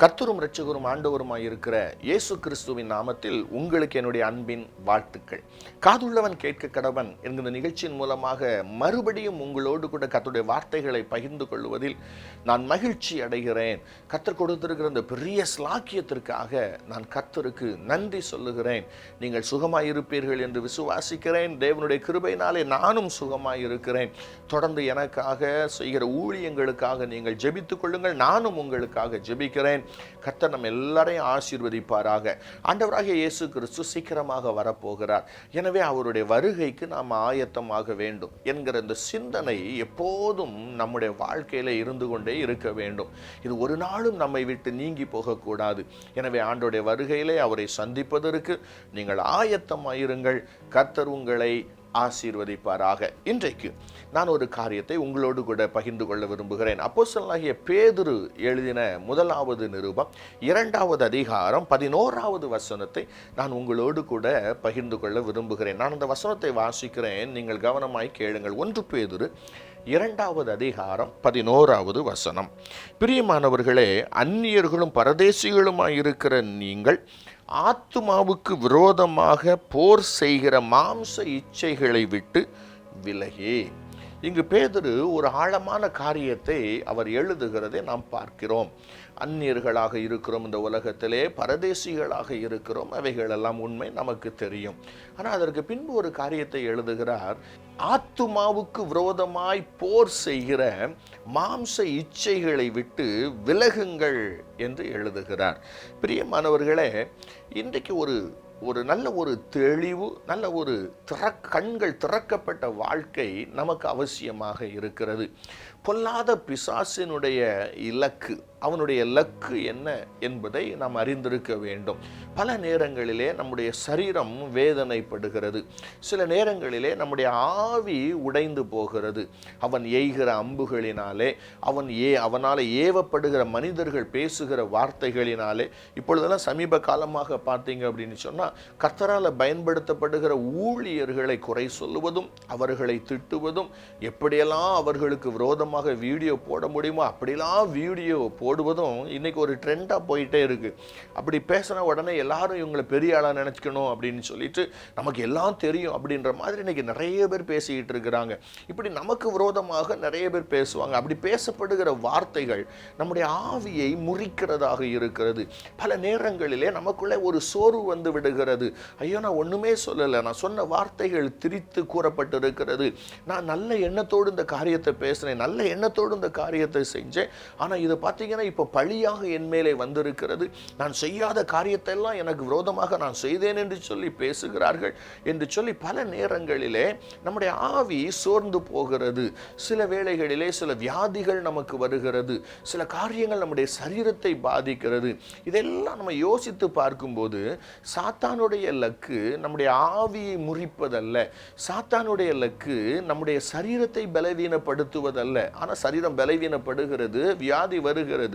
கர்த்தரும் ரட்சகரும் ஆண்டவருமாய் இருக்கிற இயேசு கிறிஸ்துவின் நாமத்தில் உங்களுக்கு என்னுடைய அன்பின் வாழ்த்துக்கள். காதுள்ளவன் கேட்க கடவன் என்கிற நிகழ்ச்சியின் மூலமாக மறுபடியும் உங்களோடு கூட கத்துடைய வார்த்தைகளை பகிர்ந்து கொள்வதில் நான் மகிழ்ச்சி அடைகிறேன். கத்தர் கொடுத்திருக்கிற அந்த பெரிய ஸ்லாக்கியத்திற்காக நான் கத்தருக்கு நன்றி சொல்லுகிறேன். நீங்கள் சுகமாயிருப்பீர்கள் என்று விசுவாசிக்கிறேன். தேவனுடைய கிருபையினாலே நானும் சுகமாயிருக்கிறேன் தொடர்ந்து எனக்காக செய்கிற ஊழியங்களுக்காக நீங்கள் ஜெபித்துக் கொள்ளுங்கள். நானும் உங்களுக்காக ஜெபிக்கிறேன். கர்த்தர் நம்ம எல்லாரையும் ஆசீர்வதிப்பாராக. ஆண்டவராகிய இயேசு கிறிஸ்து சீக்கிரமாக வரப்போகிறார். எனவே அவருடைய வருகைக்கு நாம் ஆயத்தமாக வேண்டும் என்கிற இந்த சிந்தனை எப்போதும் நம்முடைய வாழ்க்கையில் இருந்து கொண்டே இருக்க வேண்டும். இது ஒரு நாளும் நம்மை விட்டு நீங்கி போகக்கூடாது. எனவே ஆண்டோடைய வருகையிலே அவரை சந்திப்பதற்கு நீங்கள் ஆயத்தமாயிருங்கள். கர்த்தர் உங்களை ஆசீர்வதிப்பாராக. இன்றைக்கு நான் ஒரு காரியத்தை உங்களோடு கூட பகிர்ந்து கொள்ள விரும்புகிறேன். அப்போசலாகிய பேதுரு எழுதின முதலாவது நிருபம் இரண்டாவது அதிகாரம் பதினோராவது வசனத்தை நான் உங்களோடு கூட பகிர்ந்து கொள்ள விரும்புகிறேன். நான் அந்த வசனத்தை வாசிக்கிறேன். நீங்கள் கவனமாய் கேளுங்கள். ஒன்று பேதுரு இரண்டாவது அதிகாரம் பதினோராவது வசனம். பிரியமானவர்களே அந்நியர்களும் பரதேசிகளுமாய் இருக்கிற நீங்கள் ஆத்துமாவுக்கு விரோதமாக போர் செய்கிற மாம்ச இச்சைகளை விட்டு விலகி. இங்கு பேதரு ஒரு ஆழமான காரியத்தை அவர் எழுதுகிறதை நாம் பார்க்கிறோம். அந்நியர்களாக இருக்கிறோம் இந்த உலகத்திலே பரதேசிகளாக இருக்கிறோம் அவைகளெல்லாம் உண்மை நமக்கு தெரியும். ஆனால் அதற்கு பின்பு ஒரு காரியத்தை எழுதுகிறார் ஆத்துமாவுக்கு விரோதமாய் போர் செய்கிற மாம்ச இச்சைகளை விட்டு விலகுங்கள் என்று எழுதுகிறார். பிரியமானவர்களே இன்றைக்கு ஒரு ஒரு நல்ல ஒரு தெளிவு நல்ல ஒரு திற கண்கள் திறக்கப்பட்ட வாழ்க்கை நமக்கு அவசியமாக இருக்கிறது. பொல்லாத பிசாசினுடைய இலக்கு அவனுடைய லக்கு என்ன என்பதை நாம் அறிந்திருக்க வேண்டும். பல நேரங்களிலே நம்முடைய சரீரம் வேதனைப்படுகிறது. சில நேரங்களிலே நம்முடைய ஆவி உடைந்து போகிறது. அவன் எய்கிற அம்புகளினாலே அவன் ஏ அவனால் ஏவப்படுகிற மனிதர்கள் பேசுகிற வார்த்தைகளினாலே இப்பொழுதெல்லாம் சமீப காலமாக பார்த்தீங்க அப்படின்னு சொன்னால் கத்தரால் பயன்படுத்தப்படுகிற ஊழியர்களை குறை சொல்லுவதும் அவர்களை திட்டுவதும் எப்படியெல்லாம் அவர்களுக்கு விரோதமாக வீடியோ போட முடியுமோ அப்படிலாம் வீடியோ போடுவதும் இன்றைக்கி ஒரு ட்ரெண்டாக போயிட்டே இருக்குது அப்படி பேசின உடனே எல்லாரும் இவங்களை பெரிய ஆளாக நினச்சிக்கணும் அப்படின்னு சொல்லிட்டு நமக்கு எல்லாம் தெரியும் அப்படின்ற மாதிரி இன்றைக்கி நிறைய பேர் பேசிக்கிட்டு இருக்கிறாங்க. இப்படி நமக்கு விரோதமாக நிறைய பேர் பேசுவாங்க. அப்படி பேசப்படுகிற வார்த்தைகள் நம்முடைய ஆவியை முறிக்கிறதாக இருக்கிறது. பல நேரங்களிலே நமக்குள்ளே ஒரு சோர்வு வந்து விடுகிறது. ஐயோ நான் ஒன்றுமே சொல்லலை. நான் சொன்ன வார்த்தைகள் திரித்து கூறப்பட்டிருக்கிறது. நான் நல்ல எண்ணத்தோடு இந்த காரியத்தை பேசினேன். நல்ல எண்ணத்தோடு இந்த காரியத்தை செஞ்சேன். ஆனால் இதை பார்த்தீங்கன்னா இப்போ பழியாக என் மேலே வந்திருக்கிறது. நான் செய்யாத காரியத்தை எல்லாம் எனக்கு விரோதமாக நான் செய்தேன் என்று சொல்லி பேசுகிறார்கள் என்று சொல்லி பல நேரங்களிலே நம்முடைய ஆவி சோர்ந்து போகிறது. சில வேளைகளிலே சில வியாதிகள் நமக்கு வருகிறது. சில காரியங்கள் நம்முடைய சரீரத்தை பாதிக்கிறது. இதெல்லாம் நம்ம யோசித்து பார்க்கும்போது சாத்தானுடைய லக்கு நம்முடைய ஆவியை முறிப்பதல்ல. சாத்தானுடைய லக்கு நம்முடைய சரீரத்தை பலவீனப்படுத்துவதல்ல. ஆனால் சரீரம் பலவீனப்படுகிறது வியாதி வருகிறது.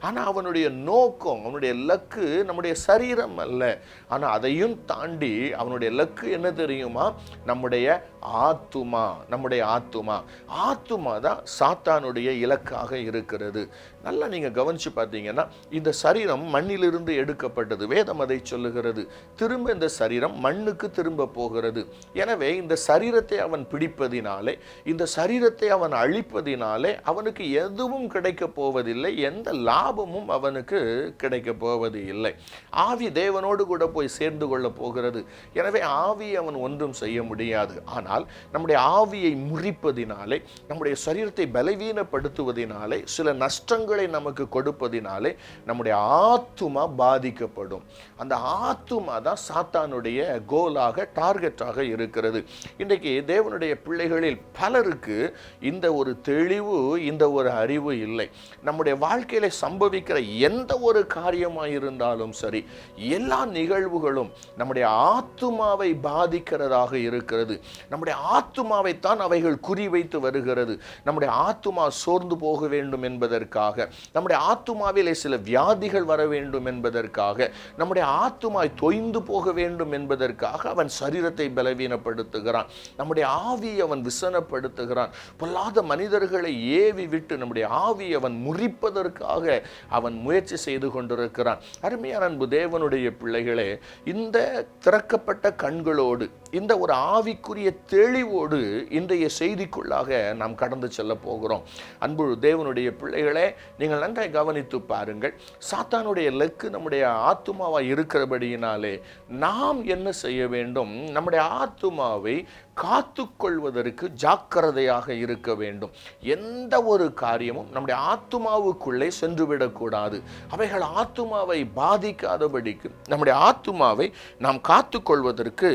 ஆனால் அவனுடைய நோக்கம் அவனுடைய லக்கு நம்முடைய சரீரம் அல்ல. ஆனால் அதையும் தாண்டி அவனுடைய லக்கு என்ன தெரியுமா? நம்முடைய ஆத்துமா நம்முடைய ஆத்துமா. ஆத்துமா தான் சாத்தானுடைய இலக்காக இருக்கிறது. நல்லா நீங்கள் கவனிச்சு பார்த்தீங்கன்னா இந்த சரீரம் மண்ணிலிருந்து எடுக்கப்பட்டது. வேதம் அதை சொல்லுகிறது. திரும்ப இந்த சரீரம் மண்ணுக்கு திரும்ப போகிறது. எனவே இந்த சரீரத்தை அவன் பிடிப்பதினாலே இந்த சரீரத்தை அவன் அழிப்பதினாலே அவனுக்கு எதுவும் கிடைக்கப் போவதில்லை. எந்த லாபமும் அவனுக்கு கிடைக்கப் போவது இல்லை ஆவி தேவனோடு கூட போய் சேர்ந்து கொள்ளப் போகிறது. எனவே ஆவி அவன் ஒன்றும் செய்ய முடியாது. ஆனால் நம்முடைய ஆவியை முறிப்பதினாலே நம்முடைய சரீரத்தை பலவீனப்படுத்துவதினாலே சில நஷ்டங்கள் நமக்கு கொடுப்பதினாலே நம்முடைய ஆத்துமா பாதிக்கப்படும். அந்த ஆத்துமா தான் சாத்தானுடைய கோலாக டார்கெட்டாக இருக்கிறது. இன்றைக்கு தேவனுடைய பிள்ளைகளில் பலருக்கு இந்த ஒரு தெளிவு இந்த ஒரு அறிவு இல்லை. நம்முடைய வாழ்க்கையில சம்பவிக்கிற எந்த ஒரு காரியமாக இருந்தாலும் சரி எல்லா நிகழ்வுகளும் நம்முடைய ஆத்துமாவை பாதிக்கிறதாக இருக்கிறது. நம்முடைய ஆத்துமாவைத்தான் அவைகள் குறிவைத்து வருகிறது. நம்முடைய ஆத்துமா சோர்ந்து போக வேண்டும் என்பதற்காக நம்முடைய ஆத்துமாவிலே சில வியாதிகள் வர வேண்டும் என்பதற்காக நம்முடைய ஆத்துமாய் தொய்ந்து போக வேண்டும் என்பதற்காக அவன் சரீரத்தை பலவீனப்படுத்துகிறான். நம்முடைய ஆவியை அவன் விசனப்படுத்துகிறான். பொல்லாத மனிதர்களை ஏவி விட்டு நம்முடைய ஆவியை அவன் முறிப்பதற்காக அவன் முயற்சி செய்து கொண்டிருக்கிறான். அருமையான அன்பு தேவனுடைய பிள்ளைகளே இந்த திறக்கப்பட்ட கண்களோடு இந்த ஒரு ஆவிக்குரிய தெளிவோடு இன்றைய செய்திக்குள்ளாக நாம் கடந்து செல்ல போகிறோம். அன்பு தேவனுடைய பிள்ளைகளே நீங்கள் நன்றாய் கவனித்து பாருங்கள். சாத்தானுடைய லக்கு நம்முடைய ஆத்துமாவாக இருக்கிறபடியினாலே நாம் என்ன செய்ய வேண்டும்? நம்முடைய ஆத்துமாவை காத்து கொள்வதற்கு ஜாக்கிரதையாக இருக்க வேண்டும். எந்த ஒரு காரியமும் நம்முடைய ஆத்துமாவுக்குள்ளே சென்றுவிடக்கூடாது. அவைகள் ஆத்துமாவை பாதிக்காதபடிக்கு நம்முடைய ஆத்துமாவை நாம் காத்து கொள்வதற்கு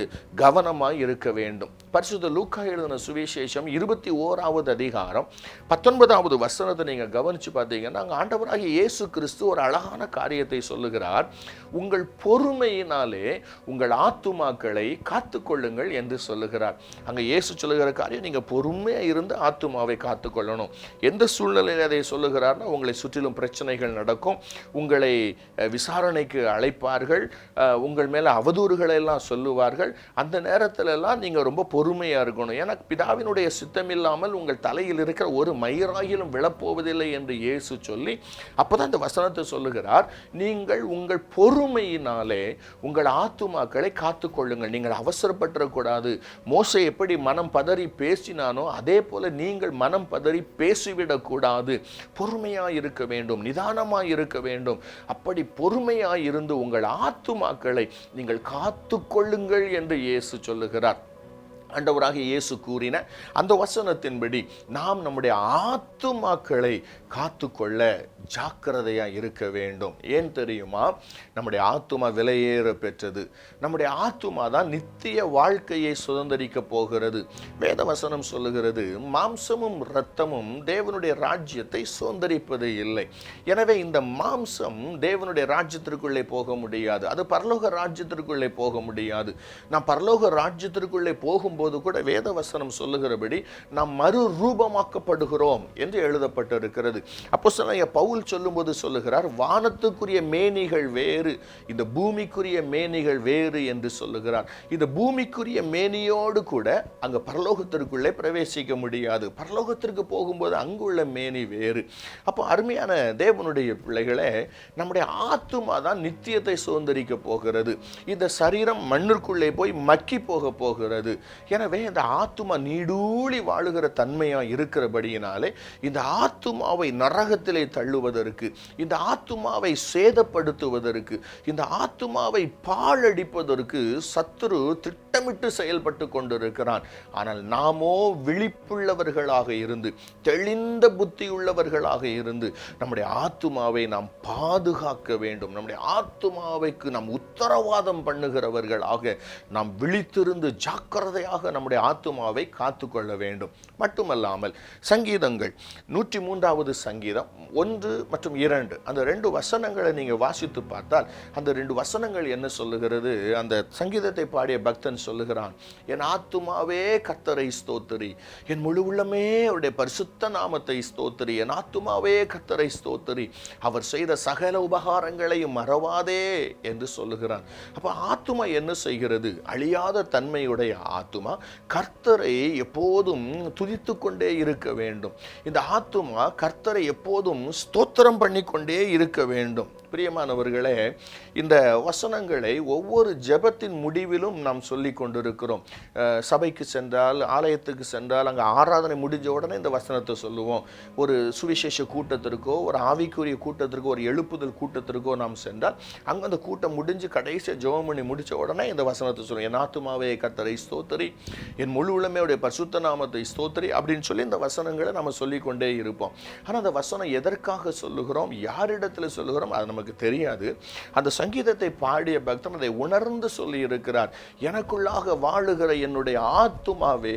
இருக்க வேண்டும். பரிசுத்த லூக்கா எழுதின சுவிசேஷம் இருபத்தி ஓராவது அதிகாரம் பத்தொன்பதாவது வசனத்தை நீங்கள் கவனித்து பார்த்தீங்கன்னா அங்கே ஆண்டவராகிய இயேசு கிறிஸ்து ஒரு அழகான காரியத்தை சொல்லுகிறார். உங்கள் பொறுமையினாலே உங்கள் ஆத்துமாக்களை காத்துக்கொள்ளுங்கள் என்று சொல்லுகிறார். அங்கே இயேசு சொல்லுகிற காரியம் நீங்கள் பொறுமையாக இருந்து ஆத்துமாவை காத்துக்கொள்ளணும். எந்த சூழ்நிலையில் அதை சொல்லுகிறார்னா உங்களை சுற்றிலும் பிரச்சனைகள் நடக்கும். உங்களை விசாரணைக்கு அழைப்பார்கள். உங்கள் மேலே அவதூறுகளை எல்லாம் சொல்லுவார்கள். அந்த நேரத்திலெல்லாம் நீங்கள் ரொம்ப பொறுமையாக இருக்கணும். ஏன்னா பிதாவினுடைய சித்தம் இல்லாமல் உங்கள் தலையில் இருக்கிற ஒரு மயிராகிலும் விழப்போவதில்லை என்று இயேசு சொல்லி அப்போதான் இந்த வசனத்தை சொல்லுகிறார். நீங்கள் உங்கள் பொறுமையினாலே உங்கள் ஆத்துமாக்களை காத்துக்கொள்ளுங்கள் நீங்கள் அவசரப்பட்டுறக்கூடாது மோசை எப்படி மனம் பதறி பேசினானோ அதே போல் நீங்கள் மனம் பதறி பேசிவிடக்கூடாது. பொறுமையாக இருக்க வேண்டும். நிதானமாக இருக்க வேண்டும். அப்படி பொறுமையாக இருந்து உங்கள் ஆத்துமாக்களை நீங்கள் காத்துக்கொள்ளுங்கள் என்று இயேசு சொல்லுகிறார். ஆண்டவராக இயேசு கூறின அந்த வசனத்தின்படி நாம் நம்முடைய ஆத்துமாக்களை காத்துக்கொள்ள ஜாக்கிரதையாக இருக்க வேண்டும். ஏன் தெரியுமா? நம்முடைய ஆத்துமா விலையேற பெற்றது. நம்முடைய ஆத்துமா தான் நித்திய வாழ்க்கையை சுதந்திரிக்க போகிறது. வேத வசனம் சொல்லுகிறது மாம்சமும் இரத்தமும் தேவனுடைய ராஜ்யத்தை சுதந்திரிப்பது இல்லை. எனவே இந்த மாம்சம் தேவனுடைய ராஜ்யத்திற்குள்ளே போக முடியாது. அது பரலோக ராஜ்யத்திற்குள்ளே போக முடியாது. நான் பரலோக ராஜ்யத்திற்குள்ளே போகும்போது கூட வேத வசனம் சொல்லுகிறபடி நாம் மறு ரூபமாக்கப்படுகிறோம் என்று எழுதப்பட்டிருக்கிறது. அப்போ பவுல் சொல்லும்போது சொல்லுகிறார் வானத்துக்குரிய மேனிகள் வேறு இந்த பூமிக்குரிய மேனிகள் வேறு என்று சொல்லுகிறார். இந்த பூமிக்குரிய மேனியோடு கூட அங்கே பரலோகத்திற்குள்ளே பிரவேசிக்க முடியாது. பரலோகத்திற்கு போகும்போது அங்குள்ள மேனி வேறு. அப்போ அருமையான தேவனுடைய பிள்ளைகளே நம்முடைய ஆத்துமா தான் நித்தியத்தை சுதந்திரிக்க போகிறது. இந்த சரீரம் மண்ணிற்குள்ளே போய் மக்கி போக போகிறது. எனவே இந்த ஆத்துமா நீடூழி வாழுகிற தன்மையாக இருக்கிறபடியினாலே இந்த ஆத்துமாவை நரகத்திலே தள்ளுவதற்கு இந்த ஆத்துமாவை சேதப்படுத்துவதற்கு இந்த ஆத்துமாவை பாழடிப்பதற்கு சத்துரு திட்டமிட்டு செயல்பட்டு கொண்டிருக்கிறான். ஆனால் நாமோ விழிப்புள்ளவர்களாக இருந்து தெளிந்த புத்தியுள்ளவர்களாக இருந்து நம்முடைய ஆத்துமாவை நாம் பாதுகாக்க வேண்டும். நம்முடைய ஆத்துமாவைக்கு நாம் உத்தரவாதம் பண்ணுகிறவர்களாக நாம் விழித்திருந்து ஜாக்கிரதையாக நம்முடைய ஆத்துமாவை காத்துக்கொள்ள வேண்டும். மட்டுமல்லாமல் சங்கீதங்கள் நூற்றி மூன்றாவது சங்கீதம் ஒன்று மற்றும் இரண்டு. அந்த ரெண்டு வசனங்களை நீங்கள் வாசித்து பார்த்தால் அந்த ரெண்டு வசனங்கள் என்ன சொல்லுகிறது? அந்த சங்கீதத்தை பாடிய பக்தன் சொல்லுகிறான் என் ஆத்துமாவே கத்தரை ஸ்தோத்திரி. என் முழு உள்ளமே அவருடைய பரிசுத்த நாமத்தை ஸ்தோத்திரி. என் ஆத்துமாவே கத்தரை ஸ்தோத்திரி. அவர் செய்த சகல உபகாரங்களையும் மறவாதே என்று சொல்லுகிறான். அப்போ ஆத்துமா என்ன செய்கிறது? அழியாத தன்மையுடைய ஆத்துமா. கர்த்தரை எப்போதும் துதித்து கொண்டே இருக்க வேண்டும். இந்த ஆத்துமா கர்த்தரை எப்போதும் ஸ்தோத்திரம் பண்ணிக்கொண்டே இருக்க வேண்டும். பிரியமானவர்களே இந்த வசனங்களை ஒவ்வொரு ஜெபத்தின் முடிவிலும் நாம் சொல்லி கொண்டிருக்கிறோம். சபைக்கு சென்றால் ஆலயத்துக்கு சென்றால் அங்கே ஆராதனை முடிஞ்ச உடனே இந்த வசனத்தை சொல்லுவோம். ஒரு சுவிசேஷ கூட்டத்திற்கோ ஒரு ஆவிக்குரிய கூட்டத்திற்கோ ஒரு எழுப்புதல் கூட்டத்திற்கோ நாம் சென்றால் அங்கே அந்த கூட்டம் முடிஞ்சு கடைசியாக ஜெபம் பண்ணி முடித்த உடனே இந்த வசனத்தை சொல்லுவோம். என் ஆத்துமாவே கத்தரை ஸ்தோத்தரி. என் முழு உளமையுடைய பரிசுத்த நாமத்தை ஸ்தோத்திரி. அப்படின்னு சொல்லி இந்த வசனங்களை நம்ம சொல்லிக்கொண்டே இருப்போம். ஆனால் அந்த வசனம் எதற்காக சொல்லுகிறோம்? யாரிடத்தில் சொல்லுகிறோம்? அதை நமக்கு தெரியாது. அந்த சங்கீதத்தை பாடிய பக்தன் அதை உணர்ந்து சொல்லி இருக்கிறார். எனக்குள்ளாக வாழுகிற என்னுடைய ஆத்துமாவே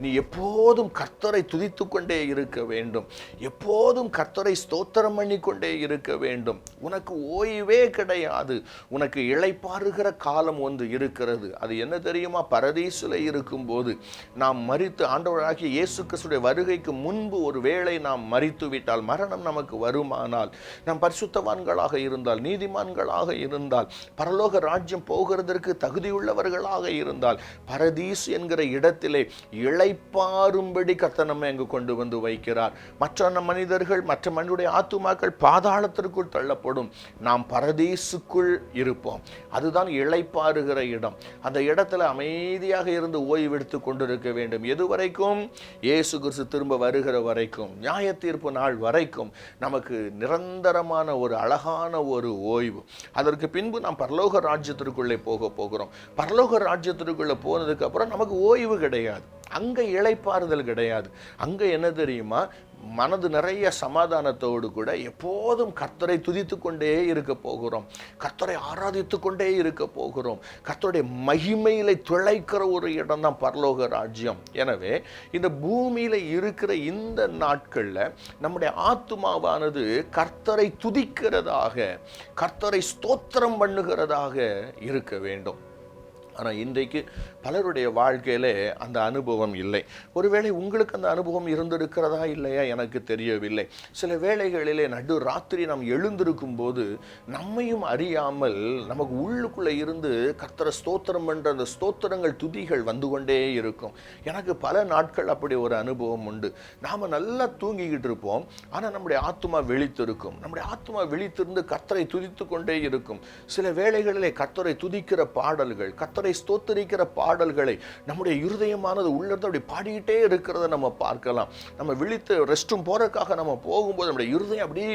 நீ எப்போதும் கர்த்தரை துதித்து கொண்டே இருக்க வேண்டும். எப்போதும் கர்த்தரை ஸ்தோத்திரம் பண்ணிக்கொண்டே இருக்க வேண்டும். உனக்கு ஓய்வே கிடையாது. உனக்கு இழைப்பாருகிற காலம் ஒன்று இருக்கிறது. அது என்ன தெரியுமா? பரதீசில் இருக்கும்போது நாம் மறித்து ஆண்டவராகிய இயேசு கிறிஸ்துடைய வருகைக்கு முன்பு ஒரு வேளை நாம் மறித்து விட்டால் மரணம் நமக்கு வருமானால் நாம் பரிசுத்தவான்களாக இருந்தால் நீதிமான்களாக இருந்தால் பரலோக ராஜ்யம் போகிறதற்கு தகுதியுள்ளவர்களாக இருந்தால் பரதீஸ் என்கிற இடத்திலே இழைப்பாரும்படி கர்த்தர் அங்கு கொண்டு வந்து வைக்கிறார். மற்ற மனிதர்கள் மற்ற மனிதனுடைய ஆத்துமாக்கள் பாதாளத்திற்குள் தள்ளப்படும். நாம் பரதீசுக்குள் இருப்போம். அதுதான் இழைப்பாருகிற இடம். அந்த இடத்துல அமைதியாக இருந்து ஓய்வெடுத்து கொண்டிருக்க வேண்டும். எது வரைக்கும்? இயேசு கிறிஸ்து திரும்ப வருகிற வரைக்கும் நியாய தீர்ப்பு நாள் வரைக்கும் நமக்கு நிரந்தரமான ஒரு அழகான ஒரு ஓய்வு. அதற்கு பின்பு நாம் பரலோக ராஜ்யத்திற்குள்ளே போக போகிறோம். பரலோக ராஜ்யத்திற்குள்ளே போனதுக்கு அப்புறம் நமக்கு ஓய்வு கிடையாது. அங்கே இழைப்பாறுதல் கிடையாது. அங்கே என்ன தெரியுமா? மனது நிறைய சமாதானத்தோடு கூட எப்போதும் கர்த்தரை துதித்து கொண்டே இருக்க போகிறோம். கர்த்தரை ஆராதித்து கொண்டே இருக்க போகிறோம். கர்த்தருடைய மகிமையில துளைக்கிற ஒரு இடம் தான் பரலோக ராஜ்யம். எனவே இந்த பூமியில் இருக்கிற இந்த நாட்களில் நம்முடைய ஆத்துமாவானது கர்த்தரை துதிக்கிறதாக கர்த்தரை ஸ்தோத்திரம் பண்ணுகிறதாக இருக்க வேண்டும். ஆனால் இன்றைக்கு பலருடைய வாழ்க்கையிலே அந்த அனுபவம் இல்லை. ஒருவேளை உங்களுக்கு அந்த அனுபவம் இருந்திருக்கிறதா இல்லையா? எனக்கு தெரியவில்லை. சில வேளைகளிலே நடு ராத்திரி நாம் எழுந்திருக்கும் போது நம்மையும் அறியாமல் நமக்கு உள்ளுக்குள்ளே இருந்து கர்த்தர ஸ்தோத்திரம் என்ற அந்த ஸ்தோத்திரங்கள் துதிகள் வந்து கொண்டே இருக்கும். எனக்கு பல நாட்கள் அப்படி ஒரு அனுபவம் உண்டு. நாம் நல்லா தூங்கிக்கிட்டு இருப்போம். ஆனால் நம்முடைய ஆத்மா விழித்திருக்கும். நம்முடைய ஆத்மா விழித்திருந்து கர்த்தரை துதித்து கொண்டே இருக்கும். சில வேளைகளிலே கர்த்தரை துதிக்கிற பாடல்கள் கர்த்தரை ஸ்தோத்தரிக்கிற பா பாடல்களை நம்முடைய இருதயமானது உள்ளிருந்து அப்படி பாடிக்கிட்டே இருக்கிறத நம்ம பார்க்கலாம். நம்ம விழித்து ரெஸ்ட் ரூம் போறதுக்காக நம்ம போகும்போது நம்முடைய இருதயம் அப்படியே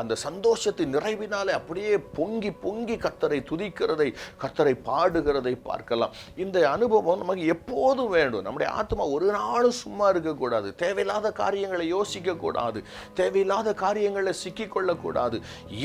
அந்த சந்தோஷத்தின் நிறைவினாலே அப்படியே பொங்கி பொங்கி கத்தரை துதிக்கிறதை கத்தரை பாடுகிறதை பார்க்கலாம். இந்த அனுபவம் நமக்கு எப்போதும் வேண்டும். நம்முடைய ஆத்மா ஒரு நாளும் சும்மா இருக்கக்கூடாது. தேவையில்லாத காரியங்களை யோசிக்கக்கூடாது. தேவையில்லாத காரியங்களை சிக்கிக்கொள்ளக்கூடாது.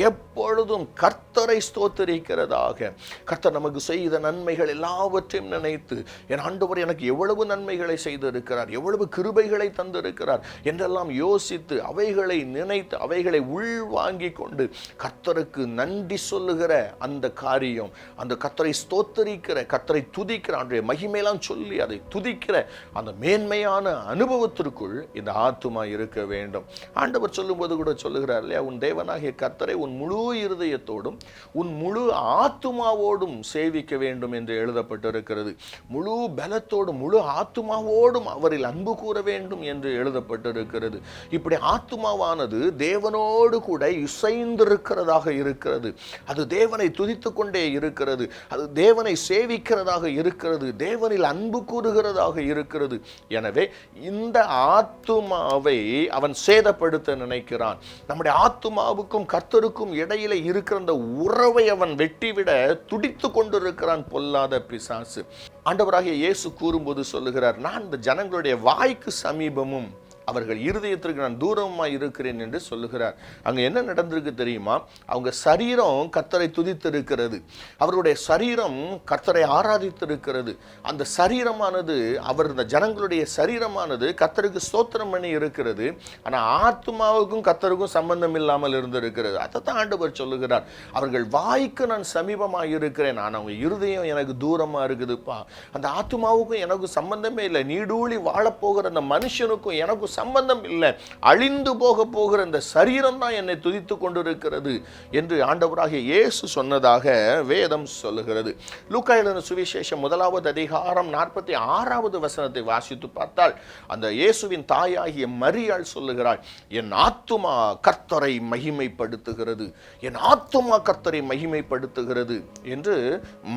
எப்பொழுதும் கர்த்தரை ஸ்தோத்தரிக்கிறதாக. கர்த்தர் நமக்கு செய்த நன்மைகள் எல்லாவற்றையும் நினைத்து என் ஆண்டவர் எனக்கு எவ்வளவு நன்மைகளை செய்திருக்கிறார் எவ்வளவு கிருபைகளை தந்திருக்கிறார் என்றெல்லாம் யோசித்து அவைகளை நினைத்து அவைகளை உள்வாங்கி கொண்டு கர்த்தருக்கு நன்றி சொல்லுகிற அந்த காரியம் அந்த கர்த்தரை ஸ்தோத்தரிக்கிற கர்த்தரை துதிக்கிற அன்றைய மகிமையெல்லாம் சொல்லி அதை துதிக்கிற அந்த மேன்மையான அனுபவத்திற்குள் இந்த ஆத்துமா இருக்க வேண்டும். ஆண்டவர் சொல்லும்போது கூட சொல்லுகிறார் இல்லையா உன் தேவனாகிய கர்த்தரை உன் முழு இருதயத்தோடும் உன் முழு ஆத்துமாவோடும் சேவிக்க வேண்டும் என்று எழுதப்பட்டிருக்கிறது. முழு பலத்தோடும் முழு ஆத்துமாவோடும் அவரில் அன்பு கூற வேண்டும் என்று எழுதப்பட்டிருக்கிறது. இப்படி ஆத்துமாவானது தேவனோடு கூட இசைந்திருக்கிறதாக இருக்கிறது. அது தேவனை துதித்து கொண்டே இருக்கிறது. அது தேவனை சேவிக்கிறதாக இருக்கிறது. தேவனில் அன்பு கூறுகிறதாக இருக்கிறது. எனவே இந்த ஆத்துமாவை அவன் சேதப்படுத்த நினைக்கிறான். நம்முடைய ஆத்துமாவுக்கும் கர்த்தருக்கும் இடையில இருக்கிற அந்த உறவை அவன் வெட்டிவிட துடித்து கொண்டிருக்கிறான் பொல்லாத பிசாசு. ஆண்டவராகிய இயேசு கூறும்போது சொல்லுகிறார் நான் இந்த ஜனங்களுடைய வாய்க்கு சமீபமும் அவர்கள் இருதயத்திற்கு நான் தூரமாக இருக்கிறேன் என்று சொல்லுகிறார். அங்கே என்ன நடந்திருக்கு தெரியுமா? அவங்க சரீரம் கத்தரை துதித்திருக்கிறது. அவருடைய சரீரம் கத்தரை ஆராதித்திருக்கிறது. அந்த சரீரமானது அவர் இந்த ஜனங்களுடைய சரீரமானது கத்தருக்கு ஸ்தோத்திரம் பண்ணி இருக்கிறது. ஆனால் ஆத்மாவுக்கும் கத்தருக்கும் சம்பந்தம் இல்லாமல் இருந்திருக்கிறது. அதை தான் ஆண்டவர் சொல்லுகிறார். அவர்கள் வாய்க்கு நான் சமீபமாக இருக்கிறேன். நான் அவங்க இருதயம் எனக்கு தூரமாக இருக்குதுப்பா. அந்த ஆத்மாவுக்கும் எனக்கு சம்பந்தமே இல்லை. நீடூழி வாழப்போகிற அந்த மனுஷனுக்கும் எனக்கும் சம்பந்தம் இல்லை. அழிந்து போக போகிற இந்த சரீரம் தான் என்னை துதித்து கொண்டிருக்கிறது என்று ஆண்டவராகிய இயேசு சொன்னதாக வேதம் சொல்லுகிறது. லூக்காயிலிருந்து சுவிசேஷம் முதலாவது அதிகாரம் நாற்பத்தி ஆறாவது வசனத்தை வாசித்து பார்த்தால் அந்த இயேசுவின் தாயாகிய மரியாள் சொல்லுகிறாள் என் ஆத்துமா கர்த்தரை மகிமைப்படுத்துகிறது. என் ஆத்துமா கர்த்தரை மகிமைப்படுத்துகிறது என்று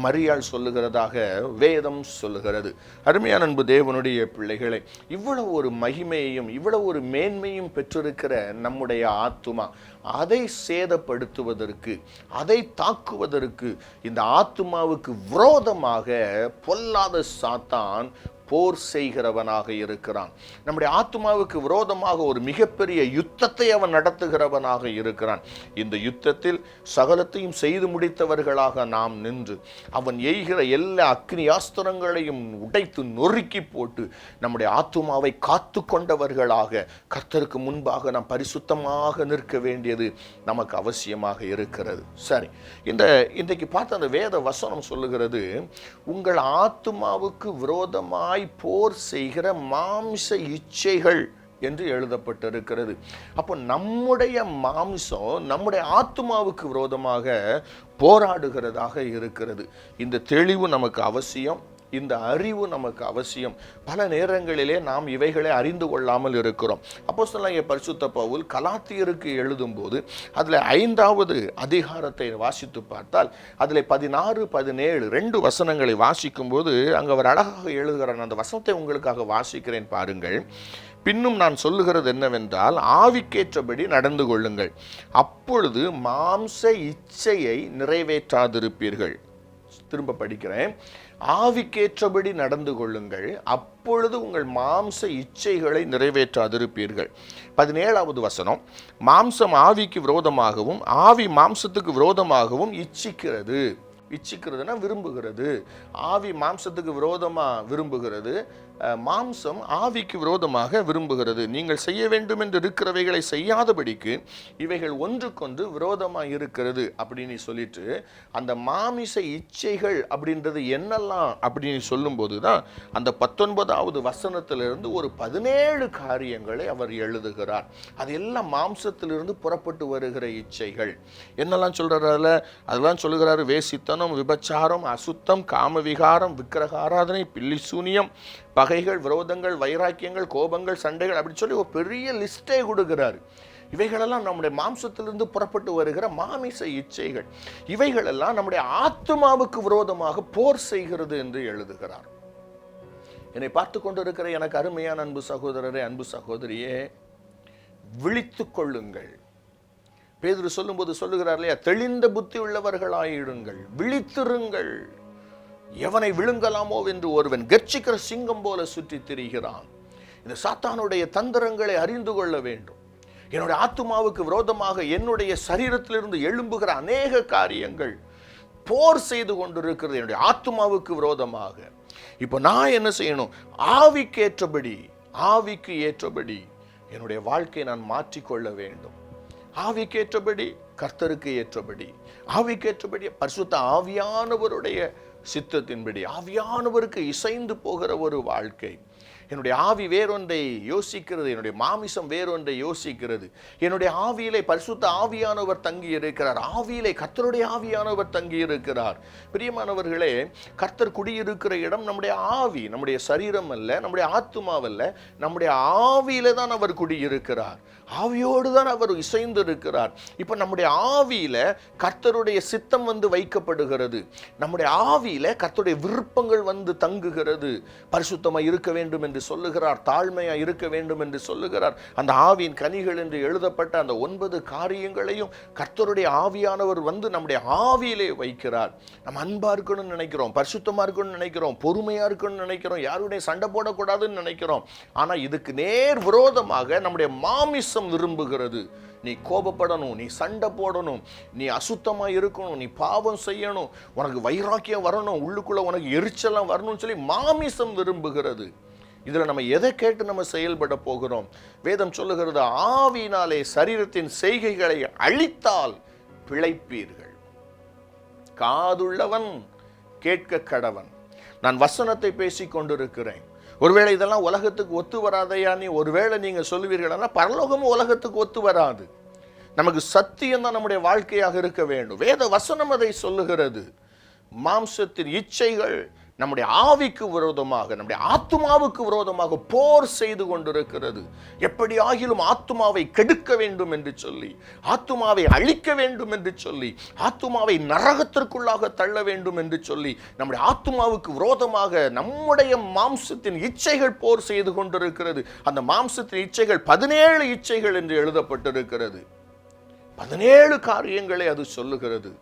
மரியாள் சொல்லுகிறதாக வேதம் சொல்லுகிறது. அருமையான அன்பு தேவனுடைய பிள்ளைகளை இவ்வளவு ஒரு மகிமையையும் இவ்வளவு ஒரு மேன்மையும் பெற்றிருக்கிற நம்முடைய ஆத்துமா அதை சேதப்படுத்துவதற்கு அதை தாக்குவதற்கு இந்த ஆத்துமாவுக்கு விரோதமாக பொல்லாத சாத்தான் போர் செய்கிறவனாக இருக்கிறான். நம்முடைய ஆத்மாவுக்கு விரோதமாக ஒரு மிகப்பெரிய யுத்தத்தை அவன் நடத்துகிறவனாக இருக்கிறான். இந்த யுத்தத்தில் சகலத்தையும் செய்து முடித்தவர்களாக நாம் நின்று அவன் எய்கிற எல்லா அக்னியாஸ்திரங்களையும் உடைத்து நொறுக்கி போட்டு நம்முடைய ஆத்மாவை காத்து கொண்டவர்களாக கர்த்தருக்கு முன்பாக நாம் பரிசுத்தமாக நிற்க வேண்டியது நமக்கு அவசியமாக இருக்கிறது. சரி இந்த இன்றைக்கு பார்த்த அந்த வேத வசனம் சொல்லுகிறது உங்கள் ஆத்மாவுக்கு விரோதமாய் போர் செய்கிற மாம்ச இச்சைகள் என்று எழுதப்பட்டிருக்கிறது. அப்போ நம்முடைய மாம்சம் நம்முடைய ஆத்மாவுக்கு விரோதமாக போராடுகிறதாக இருக்கிறது. இந்த தெளிவு நமக்கு அவசியம். இந்த அறிவு நமக்கு அவசியம். பல நேரங்களிலே நாம் இவைகளை அறிந்து கொள்ளாமல் இருக்கிறோம். அப்போ சொல்லாங்க பரிசுத்த பவுல் கலாத்தியருக்கு எழுதும்போது அதில் ஐந்தாவது அதிகாரத்தை வாசித்து பார்த்தால் அதில் பதினாறு பதினேழு ரெண்டு வசனங்களை வாசிக்கும்போது அங்கே அவர் அழகாக எழுதுகிறார். அந்த வசனத்தை உங்களுக்காக வாசிக்கிறேன் பாருங்கள். பின்னும் நான் சொல்லுகிறது என்னவென்றால் ஆவிக்கேற்றபடி நடந்து கொள்ளுங்கள். அப்பொழுது மாம்ச இச்சையை நிறைவேற்றாதிருப்பீர்கள். திரும்ப படிக்கிறேன். ஆவிக்கேற்றபடி நடந்து கொள்ளுங்கள். அப்பொழுது உங்கள் மாம்ச இச்சைகளை நிறைவேற்றாதிருப்பீர்கள். பதினேழாவது வசனம் மாம்சம் ஆவிக்கு விரோதமாகவும் ஆவி மாம்சத்துக்கு விரோதமாகவும் இச்சிக்கிறது. இச்சிக்கிறதுனா விரும்புகிறது. ஆவி மாம்சத்துக்கு விரோதமாக விரும்புகிறது. மாம்சம் ஆவிக்கு விரோதமாக விரும்புகிறது. நீங்கள் செய்ய வேண்டும் என்று இருக்கிறவைகளை செய்யாதபடிக்கு இவைகள் ஒன்றுக்கொன்று விரோதமாக இருக்கிறது அப்படின்னு சொல்லிட்டு அந்த மாமிச இச்சைகள் அப்படின்றது என்னெல்லாம் அப்படின்னு சொல்லும்போது தான் அந்த பத்தொன்பதாவது வசனத்திலிருந்து ஒரு பதினேழு காரியங்களை அவர் எழுதுகிறார். அது எல்லாம் மாம்சத்திலிருந்து புறப்பட்டு வருகிற இச்சைகள். என்னெல்லாம் சொல்கிறாரில் அதெல்லாம் சொல்லுகிறாரு வேசித்தனம் விபச்சாரம் அசுத்தம் காமவிகாரம் விக்கிரக ஆராதனை பில்லி சூனியம் பகைகள் விரோதங்கள் வைராக்கியங்கள் கோபங்கள் சண்டைகள் அப்படி சொல்லி ஒரு பெரிய லிஸ்ட்டே கொடுக்குறாரு. இவைகளெல்லாம் நம்முடைய மாம்சத்திலிருந்து புறப்பட்டு வருகிற மாமிச இச்சைகள். இவைகளெல்லாம் நம்முடைய ஆத்மாவுக்கு விரோதமாக போர் செய்கிறது என்று எழுதுகிறார். என்னை பார்த்து கொண்டிருக்கிற எனக்கு அருமையான அன்பு சகோதரரே அன்பு சகோதரியே விழித்து கொள்ளுங்கள். பேதர் சொல்லும்போது சொல்லுகிறார் இல்லையா தெளிந்த புத்தி உள்ளவர்களாயிடுங்கள் விழித்திருங்கள். எவனை விழுங்கலாமோ என்று ஒருவன் கர்ச்சிக்கிற சிங்கம் போல சுற்றி திரிகிறான். இந்த சாத்தானுடைய தந்திரங்களை அறிந்து கொள்ள வேண்டும். என்னுடைய ஆத்துமாவுக்கு விரோதமாக என்னுடைய சரீரத்திலிருந்து எழும்புகிற அநேக காரியங்கள் போர் செய்து கொண்டிருக்கிறது. என்னுடைய ஆத்துமாவுக்கு விரோதமாக. இப்போ நான் என்ன செய்யணும்? ஆவிக்கு ஏற்றபடி ஆவிக்கு ஏற்றபடி என்னுடைய வாழ்க்கையை நான் மாற்றிக்கொள்ள வேண்டும். ஆவிக்கு ஏற்றபடி கர்த்தருக்கு ஏற்றபடி. ஆவிக்கு ஏற்றபடி பரிசுத்த ஆவியானவருடைய சித்தத்தின்படி ஆவியானவருக்கு இசைந்து போகிற ஒரு வாழ்க்கை. என்னுடைய ஆவி வேறொன்றை யோசிக்கிறது என்னுடைய மாமிசம் வேறொன்றை யோசிக்கிறது. என்னுடைய ஆவியிலே பரிசுத்த ஆவியானவர் தங்கி இருக்கிறார் ஆவியிலே கர்த்தருடைய ஆவியானவர் தங்கி இருக்கிறார் பிரியமானவர்களே கர்த்தர் குடியிருக்கிற இடம் நம்முடைய ஆவி நம்முடைய சரீரம் அல்ல நம்முடைய ஆத்துமாவல்ல நம்முடைய ஆவியில தான் அவர் குடியிருக்கிறார். ஆவியோடு தான் அவர் இசைந்து இருக்கிறார் இப்போ நம்முடைய ஆவியில கர்த்தருடைய சித்தம் வந்து வைக்கப்படுகிறது. நம்முடைய ஆவியில கர்த்தருடைய விருப்பங்கள் வந்து தங்குகிறது. பரிசுத்தமாக இருக்க வேண்டும் என்று என்று சொல்லுகிறார் தாழ்மையாக இருக்க வேண்டும் என்று சொல்லுகிறார். அந்த ஆவியின் கனிகள் என்று எழுதப்பட்ட அந்த ஒன்பது காரியங்களையும் கர்த்தருடைய ஆவியானவர் வந்து நம்முடைய ஆவியிலே வைக்கிறார். நம்ம அன்பாக இருக்கணும்னு நினைக்கிறோம் பரிசுத்தமாக இருக்கணும்னு நினைக்கிறோம் பொறுமையாக இருக்கணும்னு நினைக்கிறோம் யாருடைய சண்டை போடக்கூடாதுன்னு நினைக்கிறோம். ஆனால் இதுக்கு நேர் விரோதமாக நம்முடைய மாமிசம் விரும்புகிறது. நீ கோபப்படணும் நீ சண்டை போடணும் நீ அசுத்தமாக இருக்கணும் நீ பாவம் செய்யணும் உனக்கு வைராக்கியம் வரணும் உள்ளுக்குள்ளே உனக்கு எரிச்சலாம் வரணும்னு சொல்லி மாமிசம் விரும்புகிறது. இதில் நம்ம எதை கேட்டு நம்ம செயல்பட போகிறோம்? வேதம் சொல்லுகிறது ஆவியினாலே சரீரத்தின் செய்கைகளை அழித்தால் பிழைப்பீர்கள். காதுள்ளவன் கேட்க கடவன். நான் வசனத்தை பேசி கொண்டிருக்கிறேன். ஒருவேளை இதெல்லாம் உலகத்துக்கு ஒத்து வராதையா? நீ ஒருவேளை நீங்கள் சொல்லுவீர்களா பரலோகமும் உலகத்துக்கு ஒத்து வராது. நமக்கு சத்தியம் தான் நம்முடைய வாழ்க்கையாக இருக்க வேண்டும். வேத வசனம் அதை சொல்லுகிறது. மாம்சத்தின் இச்சைகள் நம்முடைய ஆவிக்கு விரோதமாக நம்முடைய ஆத்துமாவுக்கு விரோதமாக போர் செய்து கொண்டிருக்கிறது. எப்படி ஆகிலும் ஆத்துமாவை கெடுக்க வேண்டும் என்று சொல்லி ஆத்துமாவை அழிக்க வேண்டும் என்று சொல்லி ஆத்துமாவை நரகத்திற்குள்ளாக தள்ள வேண்டும் என்று சொல்லி நம்முடைய ஆத்துமாவுக்கு விரோதமாக நம்முடைய மாம்சத்தின் இச்சைகள் போர் செய்து கொண்டிருக்கிறது. அந்த மாம்சத்தின் இச்சைகள் பதினேழு இச்சைகள் என்று எழுதப்பட்டிருக்கிறது. பதினேழு காரியங்களை அது சொல்லுகிறது.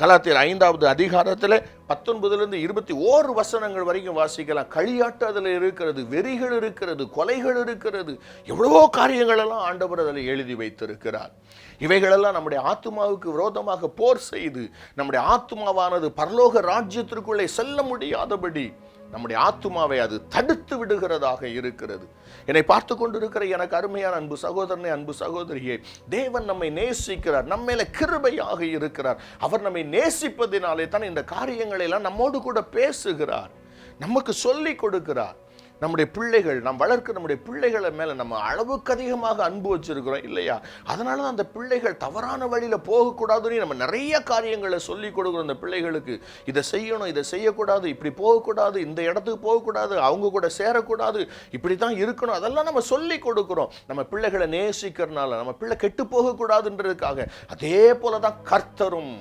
கலாத்தியர் ஐந்தாவது அதிகாரத்தில் பத்தொன்பதுலேருந்து இருபத்தி ஓரு வசனங்கள் வரைக்கும் வாசிக்கலாம். களியாட்டு அதில் இருக்கிறது வெறிகள் இருக்கிறது கொலைகள் இருக்கிறது. எவ்வளவோ காரியங்களெல்லாம் ஆண்டவர் அதில் எழுதி வைத்திருக்கிறார். இவைகளெல்லாம் நம்முடைய ஆத்மாவுக்கு விரோதமாக போர் செய்து நம்முடைய ஆத்மாவானது பரலோக ராஜ்யத்திற்குள்ளே செல்ல முடியாதபடி நம்முடைய ஆத்துமாவை அது தடுத்து விடுகிறதாக இருக்கிறது. என்னை பார்த்து கொண்டிருக்கிற எனக்கு அருமையான அன்பு சகோதரனே அன்பு சகோதரியே தேவன் நம்மை நேசிக்கிறார் நம்ம மேல கிருபையாக இருக்கிறார். அவர் நம்மை நேசிப்பதினாலே தான் இந்த காரியங்களை எல்லாம் நம்மோடு கூட பேசுகிறார். நமக்கு சொல்லி கொடுக்கிறார். நம்முடைய பிள்ளைகள் நாம் வளர்க்க நம்முடைய பிள்ளைகளை மேலே நம்ம அளவுக்கு அதிகமாக அன்பு வச்சிருக்கிறோம் இல்லையா? அதனால தான் அந்த பிள்ளைகள் தவறான வழியில் போகக்கூடாதுன்னு நம்ம நிறைய காரியங்களை சொல்லி கொடுக்குறோம் அந்த பிள்ளைகளுக்கு. இதை செய்யணும் இதை செய்யக்கூடாது இப்படி போகக்கூடாது இந்த இடத்துக்கு போகக்கூடாது அவங்க கூட சேரக்கூடாது இப்படி தான் இருக்கணும். அதெல்லாம் நம்ம சொல்லி கொடுக்குறோம். நம்ம பிள்ளைகளை நேசிக்கிறனால நம்ம பிள்ளை கெட்டு போகக்கூடாதுன்றதுக்காக. அதே போல தான் கர்த்தரும்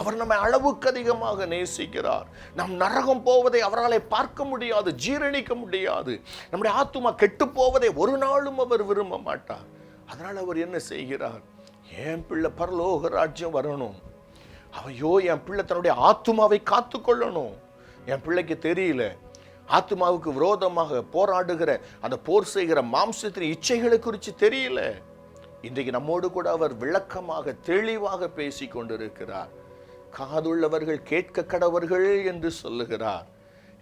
அவர் நம்மை அளவுக்கு அதிகமாக நேசிக்கிறார். நாம் நரகம் போவதை அவராலே பார்க்க முடியாது ஜீரணிக்க முடியாது. நம்முடைய ஆத்துமா கெட்டு போவதை ஒரு நாளும் அவர் விரும்ப மாட்டார். அதனால் அவர் என்ன செய்கிறார்? என் பிள்ளை பரலோக ராஜ்யம் வரணும்? ஐயோ என் பிள்ளை தன்னுடைய ஆத்துமாவை காத்து கொள்ளணும். என் பிள்ளைக்கு தெரியல. ஆத்துமாவுக்கு விரோதமாக போராடுகிற அந்த போர் செய்கிற மாம்சத்தின் இச்சைகளை குறித்து தெரியல. இன்றைக்கு நம்மோடு கூட அவர் விளக்கமாக தெளிவாக பேசி கொண்டிருக்கிறார். காதுள்ளவர்கள் கேட்க கடவர்கள் என்று சொல்லுகிறார்.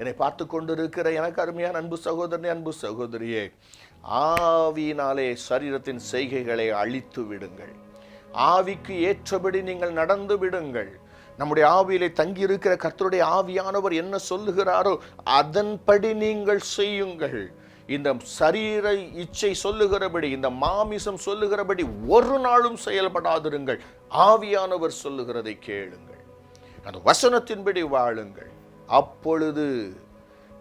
என்னை பார்த்து கொண்டிருக்கிற எனக்கு அருமையான அன்பு சகோதரனே அன்பு சகோதரியே ஆவியினாலே சரீரத்தின் செய்கைகளை அழித்து விடுங்கள். ஆவிக்கு ஏற்றபடி நீங்கள் நடந்து விடுங்கள். நம்முடைய ஆவியிலே தங்கியிருக்கிற கர்த்தருடைய ஆவியானவர் என்ன சொல்லுகிறாரோ அதன்படி நீங்கள் செய்யுங்கள். இந்த சரீர இச்சை சொல்லுகிறபடி இந்த மாமிசம் சொல்லுகிறபடி ஒரு நாளும் செயல்படாதிருங்கள். ஆவியானவர் சொல்லுகிறதை கேளுங்கள். அந்த வசனத்தின்படி வாழுங்கள். அப்பொழுது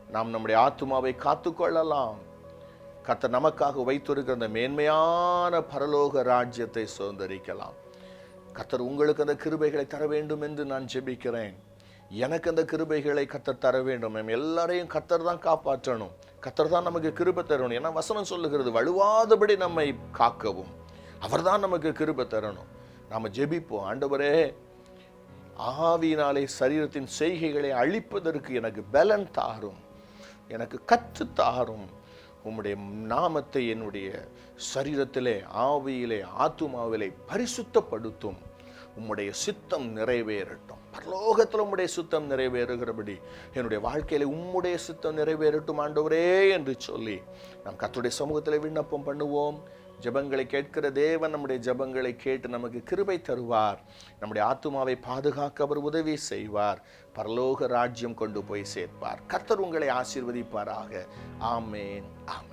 நாம் நம்முடைய ஆத்துமாவை காத்துக்கொள்ளலாம். கத்த நமக்காக வைத்திருக்கிற அந்த மேன்மையான பரலோக ராஜ்யத்தை சுதந்திரிக்கலாம். கத்தர் உங்களுக்கு அந்த கிருபைகளை தர வேண்டும் என்று நான் ஜெபிக்கிறேன். எனக்கு அந்த கிருபைகளை கத்தர் தர வேண்டும். நம்ம எல்லாரையும் கத்தர் தான் காப்பாற்றணும். கத்தர் தான் நமக்கு கிருபை தரணும். ஏன்னா வசனம் சொல்லுகிறது வலுவாதபடி நம்மை காக்கவும். அவர்தான் நமக்கு கிருபை தரணும். நாம் ஜெபிப்போம். ஆண்டவரே ஆவியினாலே சரீரத்தின் செய்கைகளை அழிப்பதற்கு எனக்கு பலன் தாரும். எனக்கு கற்று தாரும். உம்முடைய நாமத்தை என்னுடைய சரீரத்திலே ஆவியிலே ஆத்துமாவிலே பரிசுத்தப்படுத்தும். உம்முடைய சித்தம் நிறைவேறட்டும். பரலோகத்தில் உம்முடைய சித்தம் நிறைவேறுகிறபடி என்னுடைய வாழ்க்கையில உம்முடைய சித்தம் நிறைவேறட்டும் ஆண்டவரே என்று சொல்லி நாம் கத்துடைய சமூகத்தில் விண்ணப்பம் பண்ணுவோம். ஜெபங்களை கேட்கிற தேவன் நம்முடைய ஜெபங்களை கேட்டு நமக்கு கிருபை தருவார். நம்முடைய ஆத்துமாவை பாதுகாக்க அவர் உதவி செய்வார். பரலோக ராஜ்யம் கொண்டு போய் சேர்ப்பார். கர்த்தர் உங்களை ஆசீர்வதிப்பாராக. ஆமேன் ஆமேன்.